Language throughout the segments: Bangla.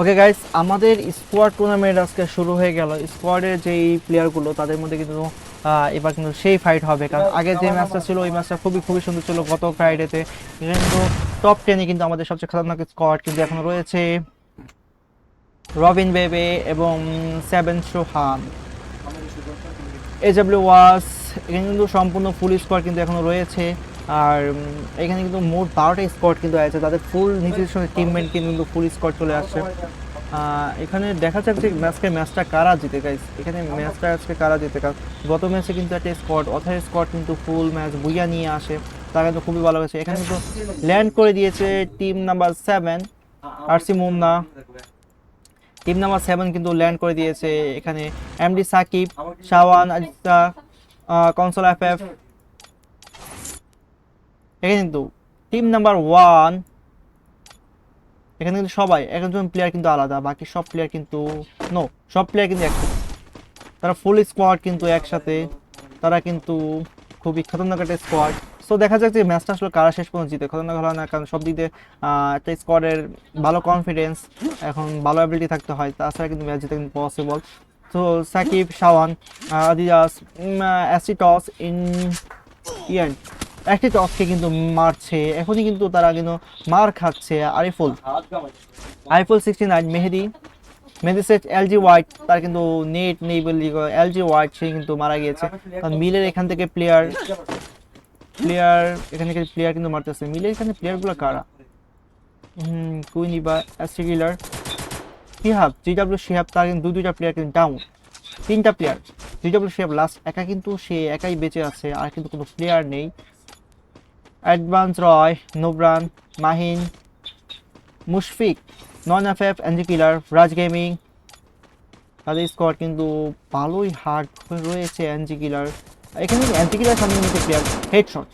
ওকে গাইস আমাদের স্কোয়াড টুর্নামেন্ট আজকে শুরু হয়ে গেল। স্কোয়াডের যেই প্লেয়ারগুলো তাদের মধ্যে কিন্তু এবার কিন্তু সেই ফাইট হবে। কারণ আগে যে ম্যাচটা ছিল ওই ম্যাচটা খুবই খুবই সুন্দর ছিল গত ফ্রাইডেতে কিন্তু টপ টেনে কিন্তু আমাদের সবচেয়ে খতরনাক স্কোয়াড কিন্তু এখন রয়েছে রবিন বেবে এবং সেভেন সোহান এজাব্লিউ ওয়াস এখানে কিন্তু সম্পূর্ণ ফুল স্কোয়াড কিন্তু এখনও রয়েছে। আর এখানে কিন্তু মোট বারোটা স্কোয়াড কিন্তু আছে, তাদের ফুল নিজের সঙ্গে টিমমেট কিন্তু ফুল স্কোয়াড চলে আসছে। এখানে দেখা যাক যে ম্যাচকে ম্যাচটা কারা জিতে গাইস এখানে ম্যাচটা আজকে কারা জিতে, কারণ গত ম্যাচে কিন্তু একটা স্কোয়াড অথায় স্কোয়াড কিন্তু ফুল ম্যাচ বুইয়া নিয়ে আসে, তারা কিন্তু খুবই ভালো হয়েছে এখানে কিন্তু ল্যান্ড করে দিয়েছে team number seven RC Munna team number seven কিন্তু ল্যান্ড করে দিয়েছে, এখানে এমডি সাকিব শাওয়ান আজিতা কনসোল এফ এফ এখানে কিন্তু টিম নাম্বার ওয়ান এখানে কিন্তু সবাই, একজন প্লেয়ার কিন্তু আলাদা, বাকি সব প্লেয়ার কিন্তু নো সব প্লেয়ার কিন্তু একসাথে তারা ফুল স্কোয়াড কিন্তু একসাথে, তারা কিন্তু খুবই খতরনাক একটা স্কোয়াড সো দেখা যাক যে ম্যাচটা আসলে কারা শেষ পর্যন্ত জিতে, খতরনাক হলো না, কারণ সব দিক দিয়ে একটা স্কোয়াডের ভালো কনফিডেন্স এখন ভালো অ্যাবিলিটি থাকতে হয়, তাছাড়া কিন্তু ম্যাচ জিতে কিন্তু পসিবল তো সাকিব, শাওয়ান আদিদাস অ্যাসিটস ইন ইয়ান একটি টসকে কিন্তু মারছে, এখনই কিন্তু তারা কিন্তু মার খাচ্ছে Ariful. Aiful sixty nine Mehedi. Mehedi set LG white তার কিন্তু নেট নেই বললি এলজি হোয়াইট সে কিন্তু মারা গিয়েছে। কারণ মিলের এখান থেকে প্লেয়ার প্লেয়ার এখান থেকে প্লেয়ার কিন্তু মারতেছে। মিলের এখানে প্লেয়ারগুলো কারা? হুম কুইনিবা অ্যাস্ট্রিগিলার শিহাব জিডাব্লিউ শিহাব, তার কিন্তু দু দুইটা প্লেয়ার কিন্তু ডাউন তিনটা প্লেয়ার জিডাব্লিউ শিহাব লাস্ট একা কিন্তু সে একাই বেঁচে আছে, আর কিন্তু কোনো প্লেয়ার নেই। অ্যাডভান্স রয় নোবরান মাহিন মুশফিক নন F F NG killer Raj gaming তাদের স্কোয়াড কিন্তু ভালোই হার্ড রয়েছে এনজি কিলার এখানে এনজি কিলার সামনে কিন্তু প্লেয়ার হেডশট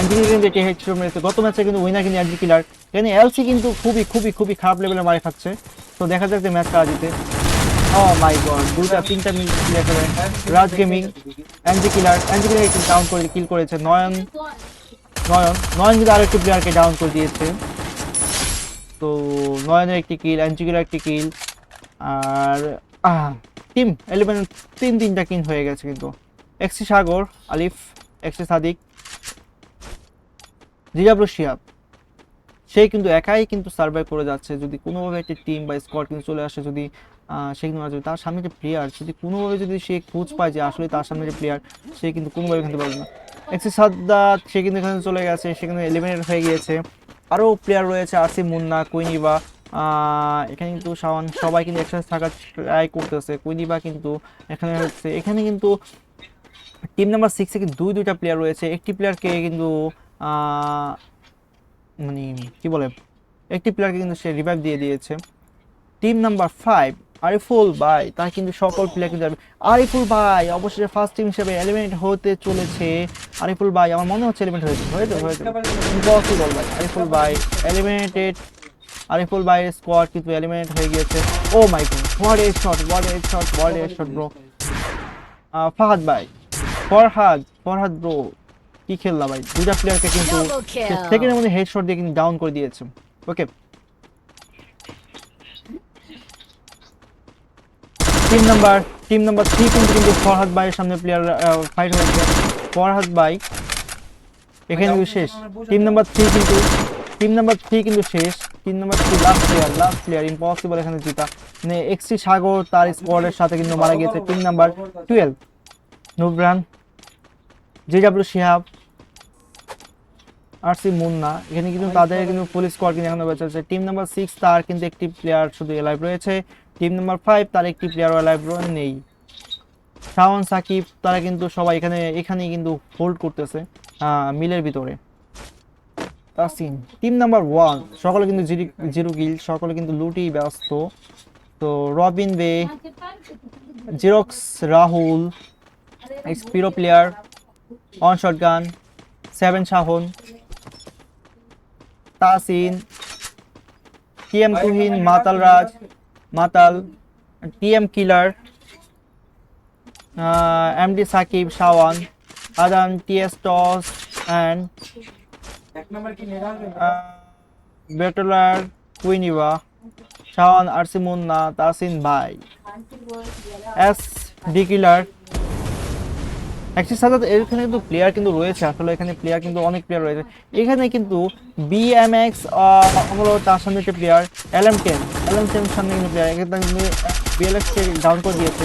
এনজি কিলার কিন্তু এটি হেডশট মেরেছে। গত ম্যাচে কিন্তু উইনার কিন্তু এনজি কিলার এখানে এলসি কিন্তু খুবই খুবই খুবই খারাপ লেভেলে মারে খাচ্ছে। তো দেখা যাক যে ম্যাচ কারা জিতে। ও মাই গড দুটা তিনটা মিনিট প্লে করে Raj gaming NG killer NG killer একটু ডাউন করে কিল করেছে। নয়ন নয়ন নয়ন কিন্তু আরেকটি প্লেয়ারকে ডাউন করে দিয়েছে, তো নয়নের একটি কিল এনজি একটি কিল আর টিম এলেভেন তিন তিনটা কিন হয়ে গেছে কিন্তু। এক্সি সাগর আলিফ এক্সি সাদিক জিজাবলু শিয়াব সে কিন্তু একাই কিন্তু সার্ভাইভ করে যাচ্ছে। যদি কোনোভাবে একটি টিম বা স্কোয়াড কিন্তু চলে আসে, যদি সে কিন্তু মারা যাবে। তার সামনে যে প্লেয়ার যদি কোনোভাবে যদি সে খোঁজ পায় যে আসলে তার সামনে যে প্লেয়ার সে কিন্তু কোনোভাবে খেলতে পারবে না। এক্সি সাদ্দাত সে কিন্তু এখানে চলে গেছে, সে কিন্তু এলিমিনেট হয়ে গিয়েছে। আরও প্লেয়ার রয়েছে আসি মুন্না, কুইনিবা এখানে কিন্তু সাওয়ান সবাই কিন্তু একসাথে থাকার ট্রাই করতেছে। কুইনিবা কিন্তু এখানে হচ্ছে, এখানে কিন্তু টিম নাম্বার সিক্সে কিন্তু দুই দুইটা প্লেয়ার রয়েছে। একটি প্লেয়ারকে কিন্তু মানে কি বলে, একটি প্লেয়ারকে কিন্তু সে রিভাইভ দিয়ে দিয়েছে। টিম নাম্বার ফাইভ আরিফুল ভাই তার কিন্তু সকল প্লেয়ার কিন্তু আরিফুল ভাই অবশেষে ফার্স্ট টিম হিসেবে এলিমিনেট হতে চলেছে। আরিফুল ভাই আমার মনে হচ্ছে এলিমিনেট হয়েছে হয়েছে হয়েছে ইম্পসিবল ভাই। আরিফুল ভাই এলিমিনেটেড আরিফুল ভাইয়ের স্কোয়াড কিন্তু এলিমিনেট হয়ে গিয়েছে। ও my god what a shot what a shot what a shot bro Fahad ভাই ফরহাদ ফরহাদ ব্রো কি খেললা ভাই? দুটা প্লেয়ারকে কিন্তু সেকেন্ডের মধ্যে হেডশট দিয়ে কিন্তু ডাউন করে দিয়েছে। Okay team number team number three কিন্তু কিন্তু ফরহাদ ভাইয়ের সামনে প্লেয়ার ফাইট হয়েছে। ফরহাদ ভাই এখানে কিন্তু শেষ। টিম নাম্বার থ্রি কিন্তু টিম নাম্বার থ্রি কিন্তু শেষ। Team number three last player last player impossible এখানে জিতা। মানে এক্সি সাগর তার স্কোয়াডের সাথে কিন্তু মারা গিয়েছে। Team number twelve নুবরান JW Shihab R C Munna এখানে কিন্তু তাদের কিন্তু পুলিশ স্কোয়াড কিন্তু এখনও বেঁচে আছে। টিম নাম্বার সিক্স তার কিন্তু একটি প্লেয়ার শুধু এলাইভ রয়েছে। টিম নাম্বার ফাইভ তার একটি প্লেয়ার এলাইভ নেই। শাওন সাকিব তারা কিন্তু সবাই এখানে এখানেই কিন্তু হোল্ড করতেছে মিলের ভিতরে। তাসিন টিম নাম্বার ওয়ান সকলে কিন্তু জিরো গিল সকলে কিন্তু লুটি ব্যস্ত। তো রবিন বে Xerox Rahul এক্সপিরো player on shotgun seven Shahan. Tasin TM Tuhin মাতাল রাজ মাতাল TM killer MD Sakib Shawan Adan TS toss and বেটলার কুইনিবা শাওন আরসি মুন্না তাসিন ভাই S D killer axis Sajjad এখানে কিন্তু প্লেয়ার কিন্তু রয়েছে, আসলে এখানে প্লেয়ার কিন্তু অনেক প্লেয়ার রয়েছে। এখানে কিন্তু বিএমএক্স হলো তার সামনে একটা player LM ten LM ten সামনে কিন্তু প্লেয়ার এখানে কিন্তু বিএলএক্স ডাউন করে দিয়েছে।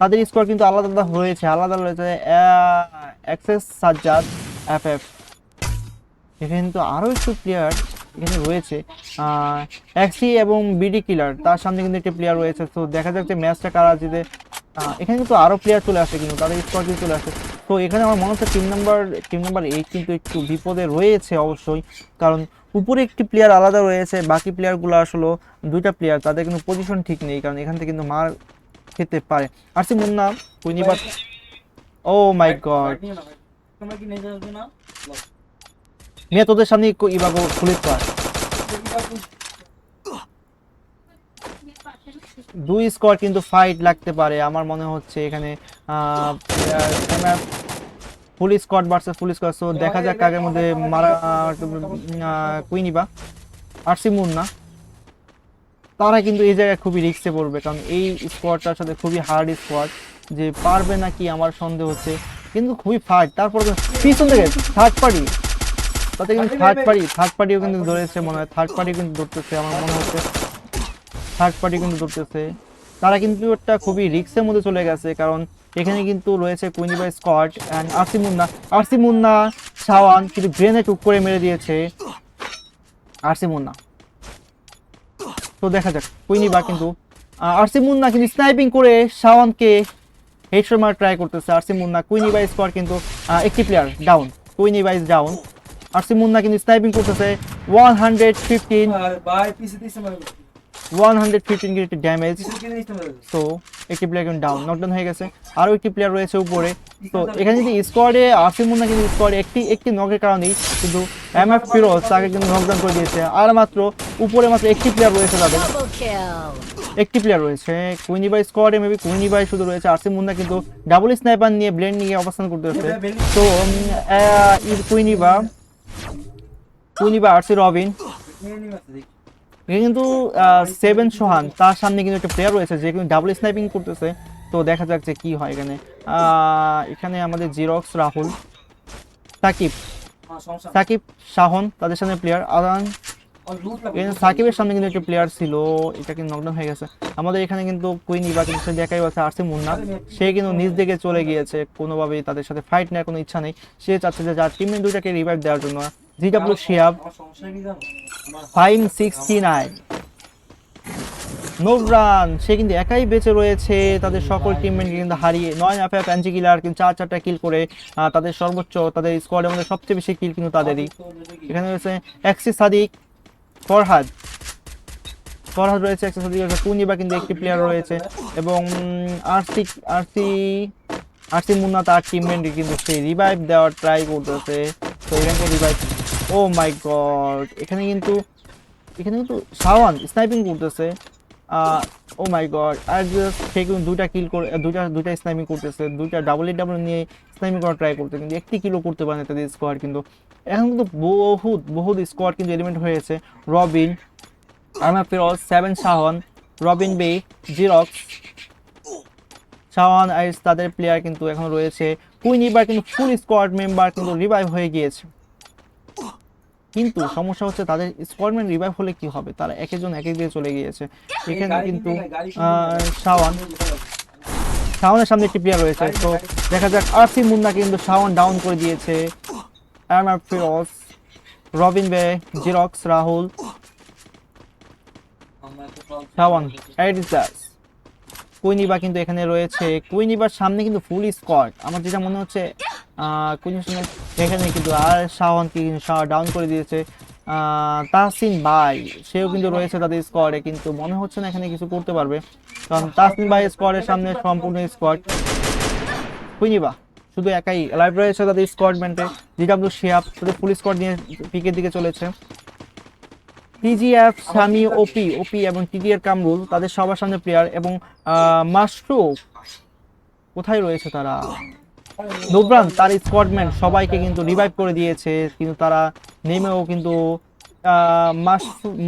তাদের স্কোর কিন্তু আলাদা আলাদা রয়েছে আলাদা রয়েছে অ্যাক্সেস সাজ্জাদ এফ এফ এখানে কিন্তু আরও একটু প্লেয়ার এখানে রয়েছে এক্সি এবং বিডি কিলার তার সামনে কিন্তু একটি প্লেয়ার রয়েছে। তো দেখা যাক যে ম্যাচটা কারা জিতে। এখানে কিন্তু আরও প্লেয়ার চলে আসে কিন্তু তাদের স্কোয়াড চলে আসে। তো এখানে আমার মনে হচ্ছে team number team number eight কিন্তু একটু বিপদে রয়েছে অবশ্যই কারণ উপরে একটি প্লেয়ার আলাদা রয়েছে বাকি প্লেয়ারগুলো আসলে দুইটা প্লেয়ার তাদের কিন্তু পজিশন ঠিক নেই কারণ এখান থেকে কিন্তু মার খেতে পারে। আর সি মুন্না কুইনিবার ও মাই গড মিয়া তোদের সামনে ইবাগো খুলে পার দুই স্কোর কিন্তু ফাইট লাগতে পারে। আমার মনে হচ্ছে এখানে full squad versus full squad so দেখা যাক কাকের মধ্যে মারা কুইনিবা আরসি মুন্না তারা কিন্তু এই জায়গায় খুবই রিস্কে পড়বে কারণ এই স্কোয়াডটার সাথে খুবই হার্ড স্কোয়াড যে পারবে নাকি আমার সন্দেহ হচ্ছে কিন্তু খুবই ফাইট তারপর পিছন থেকে থার্ড পার্টি তাতে কিন্তু থার্ড পার্টি থার্ড পার্টিও কিন্তু ধরেছে মনে হয় থার্ড পার্টি কিন্তু ধরতেছে আমার মনে হচ্ছে। থার্ড পার্টি কিন্তু ধরতেছে। তারা কিন্তু একটা খুবই রিক্সের মধ্যে চলে গেছে, কারণ এখানে কিন্তু রয়েছে কুইনিবা Scott and RC Munna RC Munna Shawon কিন্তু গ্রেনেড টুক করে মেরে দিয়েছে। আরসি মুন্না তো দেখা যাক কুইনিবা কিন্তু আরসি মুন্না কিন্তু স্নাইপিং করে শাওয়ানকে হেডশট মার ট্রাই করতেছে। আরসি মুন্না কুইনিবা স্কোয়াড কিন্তু একটি প্লেয়ার ডাউন কুইনিবা ইজ ডাউন আরসি মুন্না কিন্তু স্নাইপিং করতেছে। ওয়ান হান্ড্রেড ফিফটিন আর ভাই পিছে দিছে মারবে ওয়ান হান্ড্রেড ফিফটিন ড্যামেজ তো একটি প্লেয়ার কিন্তু ডাউন নকডাউন হয়ে গেছে। আরও একটি প্লেয়ার রয়েছে উপরে। তো এখানে যদি স্কোয়াডে আসিম মুন্না কিন্তু স্কোয়াডে একটি একটি নকের কারণেই কিন্তু এম এফ ফিরোজ তাকে কিন্তু নকডাউন করে দিয়েছে। আর মাত্র উপরে মাত্র একটি প্লেয়ার রয়েছে তাদের। একটি প্লেয়ার রয়েছে। কুইনিবাই স্কোয়াডে মেবি কুইনিবাই শুধু রয়েছে। আসিম মুন্না কিন্তু ডাবল স্নাইপার নিয়ে ব্লেন্ড নিয়ে অবস্থান করতেছে তো কুইনিবা কুইনিবা আরসি রবিন কিন্তু সেভেন সোহান তার সামনে কিন্তু একটা প্লেয়ার রয়েছে যে কিন্তু ডাবল স্নাইপিং করতেছে। তো দেখা যাক যে কি হয় এখানে। এখানে আমাদের জিরক্স রাহুল, সাকিব সাকিব শাহন তাদের সামনে প্লেয়ার আদান সাকিবের সামনে কিন্তু একটা প্লেয়ার ছিল, এটা কিন্তু নকডাউন হয়ে গেছে। আমাদের এখানে কিন্তু কুইন সে দেখাই আছে আরসি মুন্না সে কিন্তু নিজ দিকে চলে গিয়েছে, কোনোভাবেই তাদের সাথে ফাইট নেওয়ার কোনো ইচ্ছা নেই। সে চাচ্ছে যে যার টিমের দুইটাকে রিভাইভ দেওয়ার জন্য। GW Shihab five sixty nine নোভরান সে কিন্তু একাই বেঁচে রয়েছে। তাদের সকল টিমমেটকে কিন্তু হারিয়ে নয় এফ অ্যাঞ্জি কিলার কিন্তু চার চারটা কিল করে তাদের সর্বোচ্চ তাদের স্কোয়াডের মধ্যে সবচেয়ে বেশি কিল কিন্তু তাদেরই। এখানে রয়েছে অ্যাক্সিস সাদিক ফরহাদ ফরহাদ রয়েছে অ্যাক্সিস সাদিক রয়েছে পুনিবা কিন্তু একটি প্লেয়ার রয়েছে। এবং আরসি আরসি আরসি মুন্না তার টিমমেটকে কিন্তু সে রিভাইভ দেওয়ার ট্রাই করতেছে। তো এখানে রিভাইভ ও মাই গড এখানে কিন্তু এখানে কিন্তু সাওয়ান স্নাইপিং করতেছে। ও মাই গড আর সে কিন্তু দুইটা কিল করে, দুইটা দুইটা স্নাইপিং করতেছে। দুইটা ডাবল ডাবল নিয়ে স্নাইপিং করার ট্রাই করতে কিন্তু একটি কিলো করতে পারে তাদের স্কোয়াড কিন্তু। এখন কিন্তু বহুত বহুত স্কোয়াড কিন্তু এলিমেন্ট হয়েছে। রবিন আরমা ফিরোজ সেভেন শাহন রবিন বে জিরক্স শাওয়ান আইস তাদের প্লেয়ার কিন্তু এখন রয়েছে। কুইন ইবার কিন্তু ফুল স্কোয়াড মেম্বার কিন্তু রিভাইভ হয়ে গিয়েছে। কিন্তু সমস্যা হচ্ছে তাদের স্কোয়াডম্যান রিভাইভ হলে কি হবে? তারা এক একজন এক এক দিয়ে চলে গিয়েছে। এখানে কিন্তু শাওয়ান শাওনের সামনে একটি প্লেয়ার রয়েছে। তো দেখা যাক আরসি মুন্না কিন্তু শাওয়ান ডাউন করে দিয়েছে। আরমার ফিরোজ রবিন বে জিরক্স রাহুল শাওয়ান এডিটাস কুইনিবা কিন্তু এখানে রয়েছে। কুইনিবার সামনে কিন্তু ফুল স্কোয়াড আমার যেটা মনে হচ্ছে কুইনিবার সামনে এখানে কিন্তু আর শাওয়ানকে কিন্তু ডাউন করে দিয়েছে। আহ, তাহসিন ভাই সেও কিন্তু রয়েছে তাদের স্কোয়াডে কিন্তু মনে হচ্ছে না এখানে কিছু করতে পারবে। কারণ তাহসিন ভাই স্কোয়াডের সামনে সম্পূর্ণ স্কোয়াড কুইনিবা শুধু একাই লাইভ রয়েছে তাদের স্কোয়াড ম্যান্টে জিডাব্লিউ শিয়াব শুধু ফুল স্কোয়াড নিয়ে পিকের দিকে চলেছে। টিজিএফ সামি ওপি ওপি এবং টিডিআর কামরুল তাদের সবার সামনে প্লেয়ার এবং মাস্ট্রো কোথায় রয়েছে তারা? নোবরান, তার স্কোয়াডম্যান, সবাইকে কিন্তু রিভাইভ করে দিয়েছে, কিন্তু তারা নেমেও কিন্তু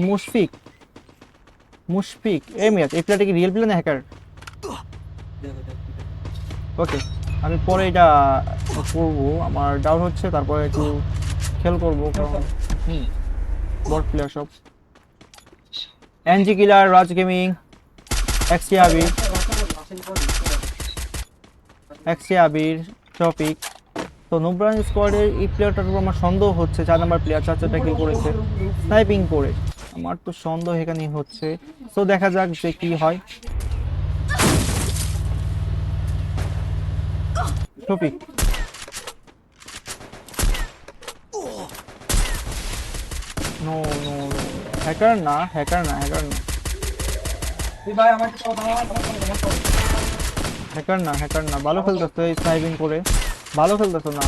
মুশফিক মুশফিক এই মেয়াদ এই প্লেয়ারটা কি রিয়েল প্লেয়ার না হ্যাকার ওকে আমি পরে এটা করব, আমার ডাউট হচ্ছে, তারপরে একটু খেল করব, কারণ, হুম বট প্লেয়ার সব। এনজি কিলার রাজ গেমিং এক্সি আবির এক্সি আবির টপিক তো নুবরান স্কোয়াডের এই প্লেয়ারটার উপর আমার সন্দেহ হচ্ছে, চার নাম্বার প্লেয়ার চার চারটা কিল করেছে স্নাইপিং করে। আমার তো সন্দেহ এখানেই হচ্ছে। তো দেখা যাক যে কি হয়। টপিক নো নো হ্যাকার না হ্যাকার না হ্যাকার না। ভাই আমার কিছু কথা আমার কথা আমার কথা হ্যাকার না হ্যাকার না। ভালো খেলতেছে স্নাইপিং করে। ভালো খেলতেছে না।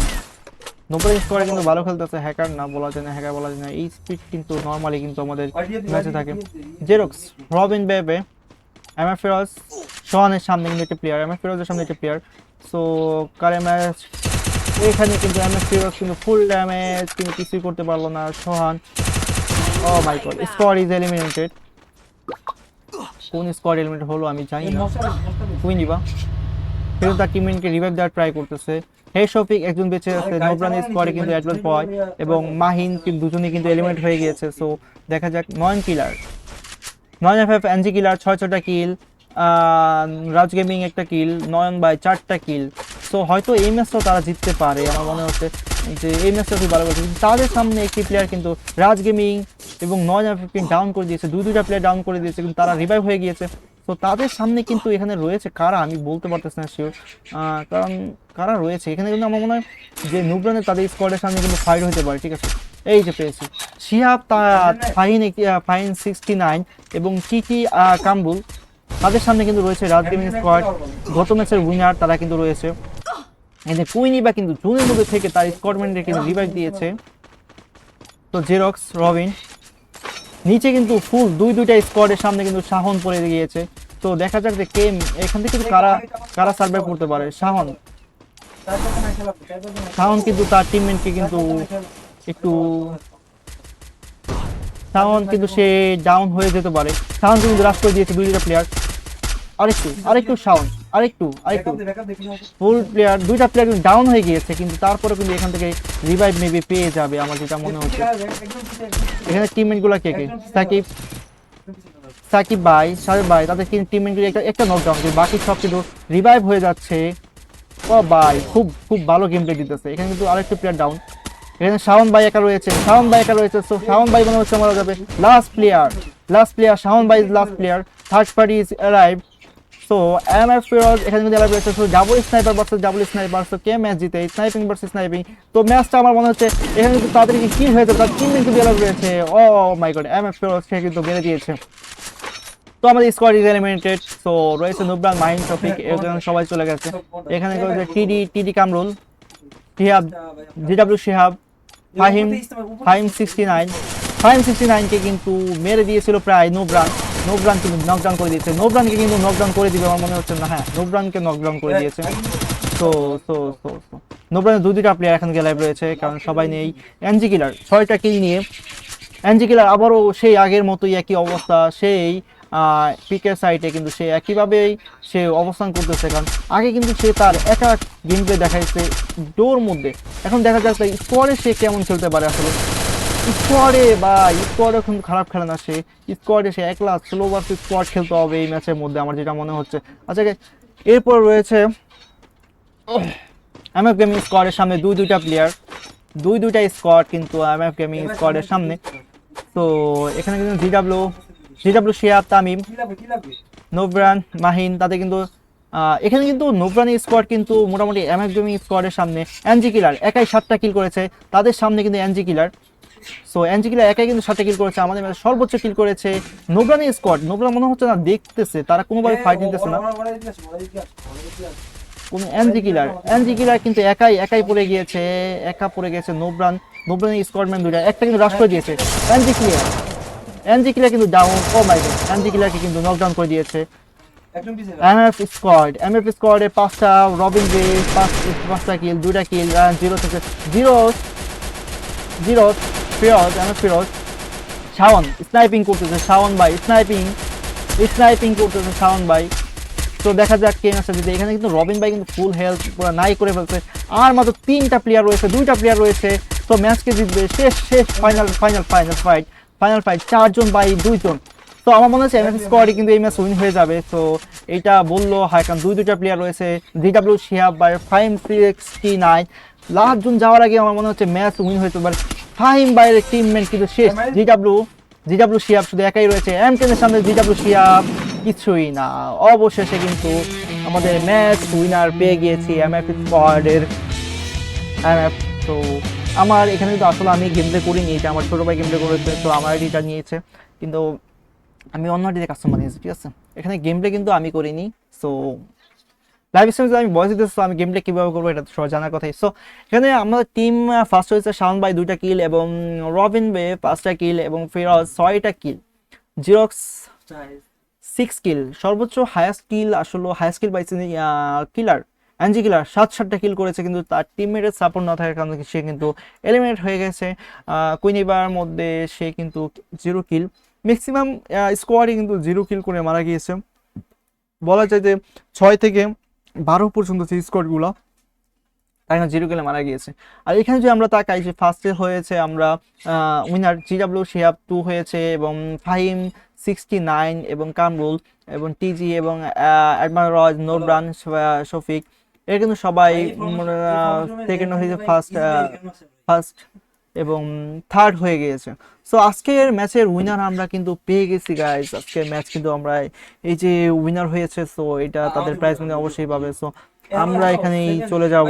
নোবেল স্কোয়ারে কিন্তু ভালো খেলতেছে হ্যাকার না বলা যায় না হ্যাকার বলা যায় না। এই স্পিড কিন্তু নর্মালি কিন্তু আমাদের ম্যাচে থাকে। জেরক্স রবিন বেবে এম এফ ফিরোজ সোহানের সামনে কিন্তু একটা প্লেয়ার এম এফ ফিরোজের সামনে একটা প্লেয়ার সো কারে ম্যাচ এখানে কিন্তু এম এফ ফিরোজ কিন্তু ফুল ড্যামেজ কিন্তু কিছুই করতে পারল না Sohan oh my god squad is eliminated কোন স্কোয়াড এলিমিনেট হলো আমি জানি না। তুমি নিবা। কিন্তু তার টিমমেটকে রিভাইভ দেওয়ার ট্রাই করতেছে। হে শফিক একজন বেঁচে আছে নোবরান স্কোয়াডে কিন্তু অ্যাডভান্স পয় এবং মাহিন কিন্তু দুজনেই কিন্তু এলিমেন্ট হয়ে গিয়েছে সো দেখা যাক Nayan killer Nayan F F NG killer ছয় ছটা কিল রাজ গেমিং একটা কিল নয়ন বাই চারটা কিল সো হয়তো এই ম্যাচটাও তারা জিততে পারে, আমার মনে হচ্ছে যে এই ম্যাচটা খুব ভালো করছে। তাদের সামনে একটি প্লেয়ার কিন্তু রাজ গেমিং এবং নয় এফকে ডাউন করে দিয়েছে দুই দুইটা প্লেয়ার ডাউন করে দিয়েছে, কিন্তু তারা রিভাইভ হয়ে গিয়েছে। তো তাদের সামনে কিন্তু এখানে রয়েছে কারা? আমি বলতে পারতেছি না শিওর কারণ কারা রয়েছে? এখানে কিন্তু আমার মনে হয় যে নুবরানের তাদের স্কোয়াডের সামনে কিন্তু ফাইট হতে পারে, ঠিক আছে? এই যে পেয়েছি। শিহাব তা ফাইন ফাইন সিক্সটি নাইন এবং টিটি কাম্বুল তাদের সামনে কিন্তু রয়েছে রাজ গেমিং স্কোয়াড গত ম্যাচের উইনার তারা কিন্তু রয়েছে। এখানে কুইনি বা কিন্তু জুনের মধ্যে থেকে তার স্কোয়াডমেন্টে কিন্তু রিভাইভ দিয়েছে। তো জেরক্স রবিন নিচে কিন্তু ফুল দুই দুইটা স্কোয়াডের সামনে কিন্তু শাহন পড়ে গিয়েছে। তো দেখা যাক যে কে এখান থেকে কিন্তু কারা কারা সার্ভাইভ করতে পারে। শাহন। শাহন কিন্তু তার টিমমেটকে কিন্তু একটু শাহন কিন্তু সে ডাউন হয়ে যেতে পারে। শাহন কিন্তু রাশ করে দিয়েছে দুই দুইটা প্লেয়ার আরেকটু আরেকটু শাহন আরেকটু আরেকটু। ফুল প্লেয়ার দুইটা প্লেয়ার কিন্তু ডাউন হয়ে গিয়েছে কিন্তু তারপরে কিন্তু এখান থেকে রিভাইভ মেবি পেয়ে যাবে আমার যেটা মনে হচ্ছে। এখানে টিমমেটগুলা কে? কে সাকিব। সাকিব ভাই সাহেব ভাই তাদের কিন্তু টিমমেটগুলো একটা একটা নকডাউন বাকি সব কিন্তু রিভাইভ হয়ে যাচ্ছে। ও ভাই খুব খুব ভালো গেম প্লে দিতেছে। এখানে কিন্তু আরেকটা প্লেয়ার ডাউন এখানে শাওন ভাই একা রয়েছে শাওন ভাই একা রয়েছে সো শাওন ভাই মনে হচ্ছে মারা যাবে। Last player last player Shawon ভাই is last player third party is arrive so M F Firoz এখানে কিন্তু রয়েছে double sniper versus double sniper so কে ম্যাচ জিতে? স্নাইপিং ভার্সেস স্নাইপিং তো ম্যাচটা আমার মনে হচ্ছে এখানে কিন্তু কি হয়ে যাবে তার তিন কিন্তু অ্যালাইভ রয়েছে। ও my god M F Firoz সে কিন্তু মেরে দিয়েছে। তো আমাদের স্কোয়াড ইজ এলিমিনেটেড সো রয়েছে নুবরান মাহিন টপিক এখানে সবাই চলে গেছে। এখানে রয়েছে TD TD Kamrul Shihab GW Shihab Fahim Fahim sixty nine Fahim sixty নাইনকে কিন্তু মেরে দিয়েছিল প্রায় নোবরান নোবরান কিন্তু নকডাউন করে দিয়েছে। নোবরানকে কিন্তু নকডাউন করে দিবে, আমার মনে হচ্ছে না। হ্যাঁ নোবরানকে নকডাউন করে দিয়েছে। তো তো তো নোবরানের দুই দুইটা প্লেয়ার এখন লাইভ রয়েছে, কারণ সবাই নেই। এনজি কিলার ছয়টা কিল নিয়ে। এনজি কিলার আবারও সেই আগের মতোই একই অবস্থা, সেই পিকের সাইটে কিন্তু সে একইভাবেই সে অবস্থান করতেছে, কারণ আগে কিন্তু সে তার একা গেম প্লে দেখাইছে ডোর মধ্যে। এখন দেখা যাচ্ছে স্কোয়াডে সে কেমন খেলতে পারে আসলে? স্কোয়াডে বা স্কোয়াডে কিন্তু খারাপ খেলে না, সে স্কোয়াডে সে একলা স্লো ভার্সেস স্কোয়াড খেলতে হবে এই ম্যাচের মধ্যে আমার যেটা মনে হচ্ছে। আচ্ছা এরপর রয়েছে এম এফ গেমিং স্কোয়াডের সামনে দুই দুইটা প্লেয়ার দুই দুইটা স্কোয়াড কিন্তু এম এফ গেমিং স্কোয়াডের সামনে। তো এখানে কিন্তু জিডাব্লিউ জিডাব্লিউ শিয়াব তামিম নোবরান মাহিন তাদের কিন্তু এখানে কিন্তু নোবরানি স্কোয়াড কিন্তু মোটামুটি এম এফ গেমিং স্কোয়াডের সামনে এনজি কিলার একাই সাতটা কিল করেছে। তাদের সামনে কিন্তু এনজি কিলার সো কিলার একাই কিন্তু সাতটা কিল করেছে আমাদের এ সর্বোচ্চ কিল করেছে নোবরানি স্কোয়াড নোবরান মনে হচ্ছে না দেখতেছে তারা কোনোভাবে ফাইট নিতেছে না। কোন এনজি কিলার এনজি কিলার কিন্তু একাই একাই পড়ে গিয়েছে একা পড়ে গেছে নোবরান নোবরানি স্কোয়াডম্যান দুইটা একটা কিন্তু রাশ করে দিয়েছে। এনজি কিলার এনজি কিলার কিন্তু down oh my god NG কিলারকে কিন্তু নকডাউন করে দিয়েছে। এমএফ স্কোয়াড এমএফ স্কোয়াডে পাঁচটা রবিন রে পাঁচ পাঁচটা কিল দুইটা কিল জিরো থেকে zero zero Firoz MF Firoz Shawon sniping করতেছে শাওন ভাই স্নাইপিং স্নাইপিং করতেছে সাউন্ড ভাই। তো দেখা যাক কে ম্যাচটা জিতে। এখানে কিন্তু রবিন ভাই কিন্তু ফুল হেলথ পুরো নাই করে ফেলছে। আর মাত্র তিনটা প্লেয়ার রয়েছে, দুইটা প্লেয়ার রয়েছে। তো ম্যাচকে জিতবে, শেষ শেষ final final final fight final fight চারজন বাই দুইজন। তো আমার মনে হচ্ছে এমএস স্কোয়াডে কিন্তু এই ম্যাচ উইন হয়ে যাবে। তো এইটা বলল কারণ দুই, দুইটা প্লেয়ার রয়েছে। DW Shihab by five sixty nine last জন যাওয়ার আগে আমার মনে হচ্ছে ম্যাচ উইন হয়ে যাবে ফাইম বাইরের টিমমেট কিন্তু শেষ। ডিডাব্লিউ জিডাব্লিউ শিয়াব শুধু একাই রয়েছে। এম টেনের সামনে জিডাব্লিউ শিয়াব কিছুই না। অবশেষে কিন্তু আমাদের ম্যাচ উইনার পেয়ে গিয়েছি এম এফ স্কোয়াডের এমএফ তো আমার এখানে কিন্তু আসলে আমি গেম প্লে করিনি এটা আমার ছোটো ভাই গেম প্লে করেছে তো আমার আইডিটা নিয়েছে। কিন্তু আমি অন্য আইডিতে কাস্টমার নিয়েছি ঠিক আছে? এখানে গেম প্লে কিন্তু আমি করিনি সো লাইভ স্ট্রিমে আমি ভয়েস দিতেছি আমি গেমটা কীভাবে করব এটা সবাই জানার কথাই। সো এখানে আমাদের টিম ফার্স্ট হয়েছে শাওন ভাই, দুইটা কিল এবং রবিন বে পাঁচটা কিল এবং ফিরোজ ছয়টা কিল জিরক্স সিক্স কিল সর্বোচ্চ হায়াস্ট কিল আসলে হায়াস্ট কিল পাইছে কিলার অ্যাঞ্জি কিলার সাত, সাতটা কিল করেছে, কিন্তু তার টিমমেটের সাপোর্ট না থাকার কারণে সে কিন্তু এলিমিনেট হয়ে গেছে। কুইনিবার মধ্যে সে কিন্তু জিরো কিল ম্যাক্সিমাম স্কোয়াডই কিন্তু জিরো কিল করে মারা গিয়েছে। বলা যায় যে ছয় থেকে বারো পর্যন্ত যে স্কোয়াডগুলো তাই না? জিরো কিলে মারা গিয়েছে। আর এখানে যদি আমরা তাকাই যে ফার্স্টে হয়েছে আমরা উইনার জিডাব্লিউ শিহাব টু হয়েছে এবং ফাহিম সিক্সটি নাইন এবং কামরুল এবং টিজি এবং অ্যাডমারজ নোরব্রান শফিক এরা কিন্তু সবাই সেকেন্ড হয়েছে ফার্স্ট ফার্স্ট এবং থার্ড হয়ে গিয়েছে। সো আজকের ম্যাচের উইনার আমরা কিন্তু পেয়ে গেছি গাইজ আজকের ম্যাচ কিন্তু আমরা এই যে উইনার হয়েছে সো এটা তাদের প্রাইজ মানে অবশ্যই পাবে। সো আমরা এখানেই চলে যাব।